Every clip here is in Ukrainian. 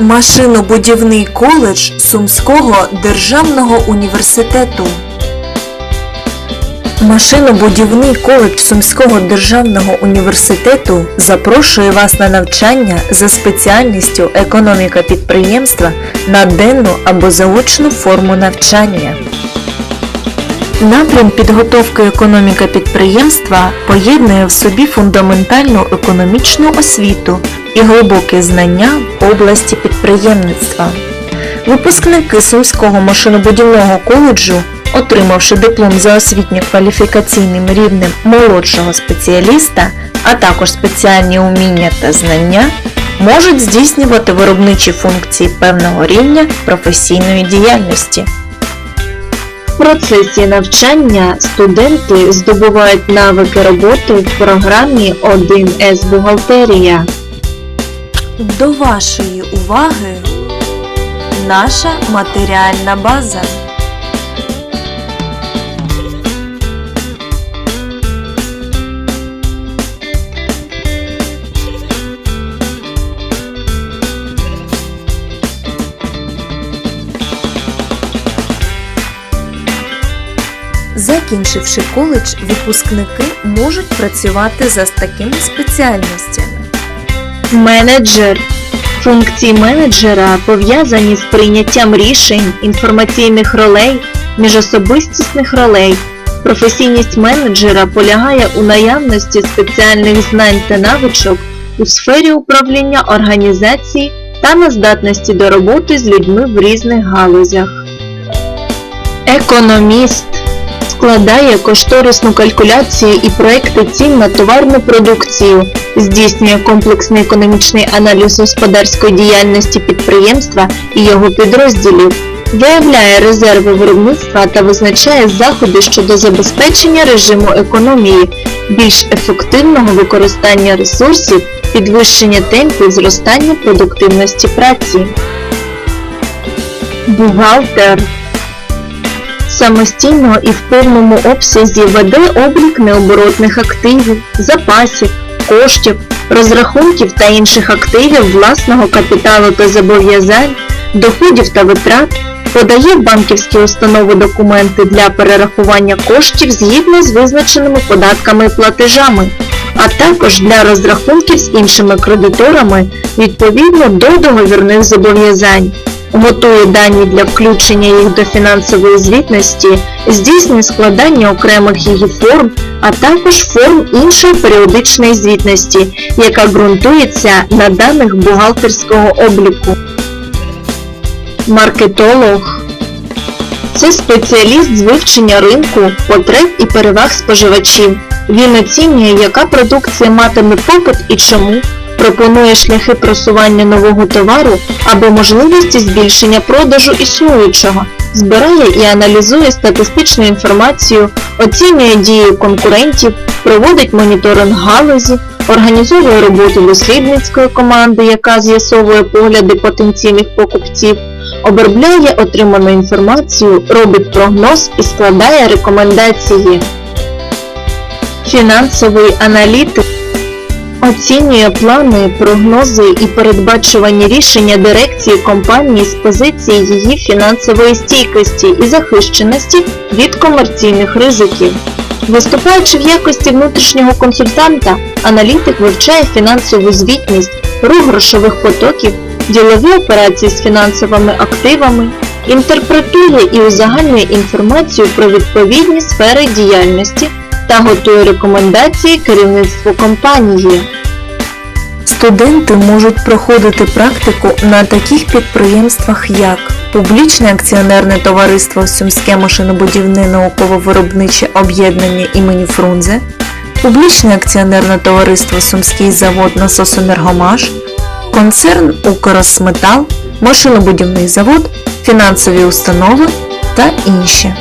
Машинобудівний коледж Сумського державного університету. Машинобудівний коледж Сумського державного університету запрошує вас на навчання за спеціальністю економіка підприємства на денну або заочну форму навчання. Напрям підготовки економіка підприємства поєднує в собі фундаментальну економічну освіту і глибокі знання в області підприємництва. Випускники Сумського машинобудівного коледжу, отримавши диплом за освітньо-кваліфікаційним рівнем молодшого спеціаліста, а також спеціальні уміння та знання, можуть здійснювати виробничі функції певного рівня професійної діяльності. В процесі навчання студенти здобувають навики роботи в програмі 1С бухгалтерія. До вашої уваги наша матеріальна база. Закінчивши коледж, випускники можуть працювати за такими спеціальностями. Менеджер. Функції менеджера пов'язані з прийняттям рішень, інформаційних ролей, міжособистісних ролей. Професійність менеджера полягає у наявності спеціальних знань та навичок у сфері управління організації та на здатності до роботи з людьми в різних галузях. Економіст складає кошторисну калькуляцію і проекти цін на товарну продукцію, здійснює комплексний економічний аналіз господарської діяльності підприємства і його підрозділів, виявляє резерви виробництва та визначає заходи щодо забезпечення режиму економії, більш ефективного використання ресурсів, підвищення темпів зростання продуктивності праці. Бухгалтер самостійно і в повному обсязі веде облік необоротних активів, запасів, коштів, розрахунків та інших активів власного капіталу та зобов'язань, доходів та витрат, подає банківські установи документи для перерахування коштів згідно з визначеними податками і платежами, а також для розрахунків з іншими кредиторами відповідно до договірних зобов'язань готує дані для включення їх до фінансової звітності, здійснює складання окремих її форм, а також форм іншої періодичної звітності, яка ґрунтується на даних бухгалтерського обліку. Маркетолог це спеціаліст з вивчення ринку, потреб і переваг споживачів. Він оцінює, яка продукція матиме попит і чому, пропонує шляхи просування нового товару або можливості збільшення продажу існуючого, збирає і аналізує статистичну інформацію, оцінює дії конкурентів, проводить моніторинг галузі, організовує роботу дослідницької команди, яка з'ясовує погляди потенційних покупців, обробляє отриману інформацію, робить прогноз і складає рекомендації. Фінансовий аналітик Оцінює плани, прогнози і передбачувані рішення дирекції компанії з позиції її фінансової стійкості і захищеності від комерційних ризиків. Виступаючи в якості внутрішнього консультанта, аналітик вивчає фінансову звітність, рух грошових потоків, ділові операції з фінансовими активами, інтерпретує і узагальнює інформацію про відповідні сфери діяльності та готує рекомендації керівництву компанії. Студенти можуть проходити практику на таких підприємствах, як Публічне акціонерне товариство Сумське машинобудівне науково-виробниче об'єднання імені Фрунзе, Публічне акціонерне товариство Сумський завод насосоенергомаш, концерн Укросметал, машинобудівний завод, фінансові установи та інші.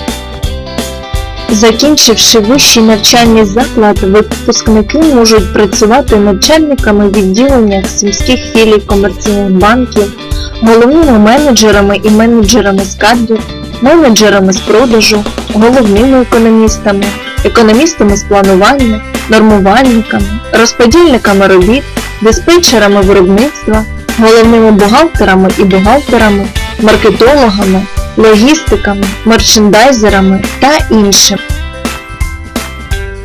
Закінчивши вищий навчальний заклад, випускники можуть працювати начальниками відділення сільських філій комерційних банків, головними менеджерами і менеджерами з кадрів, менеджерами з продажу, головними економістами, економістами з планування, нормувальниками, розподільниками робіт, диспетчерами виробництва, головними бухгалтерами і бухгалтерами, маркетологами, логістиками, мерчендайзерами та іншим.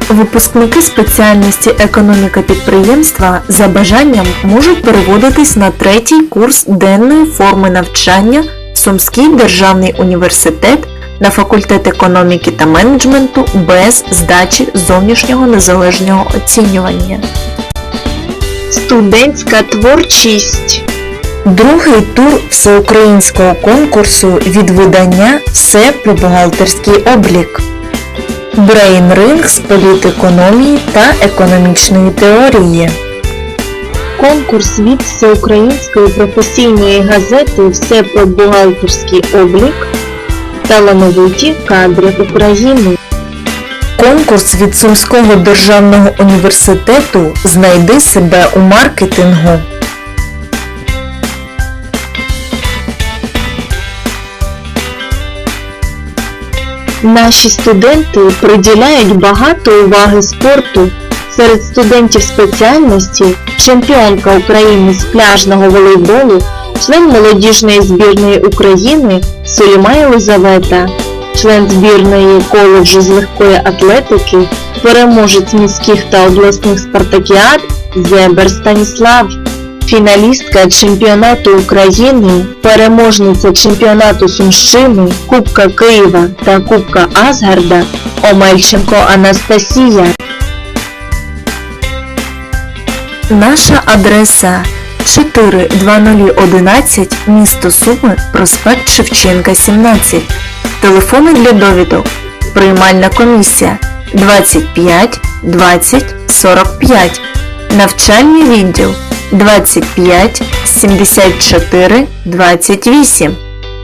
Випускники спеціальності економіка підприємства за бажанням можуть переводитись на третій курс денної форми навчання в Сумський державний університет на факультет економіки та менеджменту без здачі зовнішнього незалежного оцінювання. Студентська творчість. Другий тур всеукраїнського конкурсу від видання Все про бухгалтерський облік. Брейн-ринг з політекономії та економічної теорії. Конкурс від Всеукраїнської професійної газети Все про бухгалтерський облік. Талановиті кадри України. Конкурс від Сумського державного університету Знайди себе у маркетингу. Наші студенти приділяють багато уваги спорту. Серед студентів спеціальності чемпіонка України з пляжного волейболу, член молодіжної збірної України Суліма Єлизавета, член збірної коледжу з легкої атлетики, переможець міських та обласних спартакіад Зебер Станіслав, фіналістка чемпіонату України, переможниця чемпіонату Сумщини, Кубка Києва та Кубка Асгарда Омельченко Анастасія. Наша адреса 42011 місто Суми, проспект Шевченка 17. Телефони для довідок. Приймальна комісія 25 20 45. Навчальний відділ 25 74 28.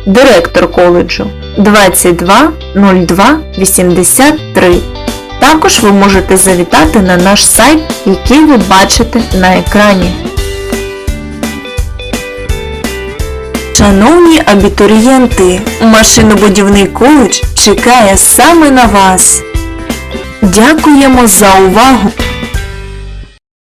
Директор коледжу 22 02 83. Також ви можете завітати на наш сайт, який ви бачите на екрані. Шановні абітурієнти, машинобудівний коледж чекає саме на вас. Дякуємо за увагу!